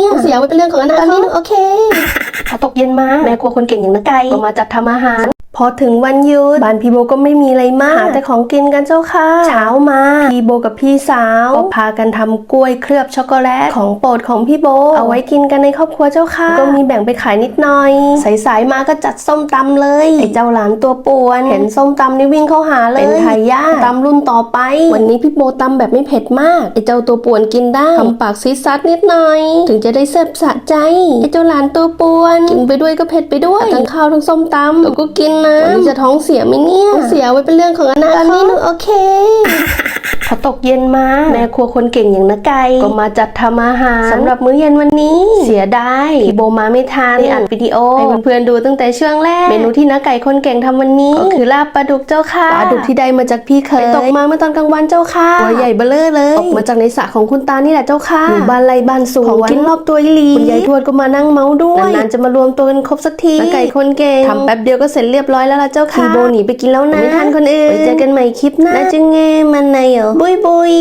เนี่ยเสียไว้เป็นเรื่องของอนาคตตอนนี้หนูโอเคพอตกเย็นมา แม่ครัวคนเก่งอย่างนักไก่ก็มาจัดทำอาหารพ อถึงวันหยุดบ้านพี่โบก็ไม่มีอะไรมากหาแต่ของกินกันเจ้าค่ะ เช้ามาพี่โบกับพี่สาวก็พากันทำกล้วยเคลือบช็อกโกแลตของโปรดของพี่โบ เอาไว้กินกันในครอบครัวเจ้าค่ะ ก็มีแบ่งไปขายนิดหน่อย สายๆมาก็จัดส้มตำเลยไอ้เจ้าหลานตัวป่วนเห็นส้มตำนี่วิ่งเข้าหาเลยเป็นทายาทตำรุ่นต่อไป วันนี้พี่โบตำแบบไม่เผ็ดมากไอ้เจ้าตัวป่วนกินได้ทำปากซีดซัดนิดหน่อย ถึงจะได้แซ่บสะใจไอ้เจ้าหลานตัวป่วนกินไปด้วยก็เผ็ดไปด้วยทั้งข้าวทั้งส้มตำแล้วก็กินน้ำวันนี้จะท้องเสียไหมเนี่ย เสียไว้เป็นเรื่องของอนาคตตอนนี้หนูโอเค พอตกเย็นมาแม่ครัวคนเก่งอย่างนักไก่ก็มาจัดทำอาหารสำหรับมื้อเย็นวันนี้ เสียดายพี่โบมาไม่ทันได้อัดวิดีโอให้เพื่อนๆดูตั้งแต่ช่วงแรก เมนูที่นักไก่คนเก่งทำวันนี้ ก็คือลาบปลาดุกเจ้าค่ะปลาดุกที่ได้มาจากพี่เคยตกมาเมื่อตอนกลางวันเจ้าค่ะตัวใหญ่เบ้อเร่อเลยตกมาจากในสระของคุณตานี่แหละเจ้าค่ะอยู่บ้านไรบ้านสวนของกินรอบตัวอีหลีคุณยายทวดก็มานั่งเมาด้วยนานๆจะมารวมตัวกันครบสักทีนักไก่คนเก่งทำแป๊บเดียวก็เสร็จเรียบร้อยแล้วล่ะเจ้าค่ะพี่โบหนีไปกินแล้วนะไม่ทันคนอื่นไว้เจอกันใหม่คลิปหน้าแล้วจะไงมันไงเหรอบุยบุย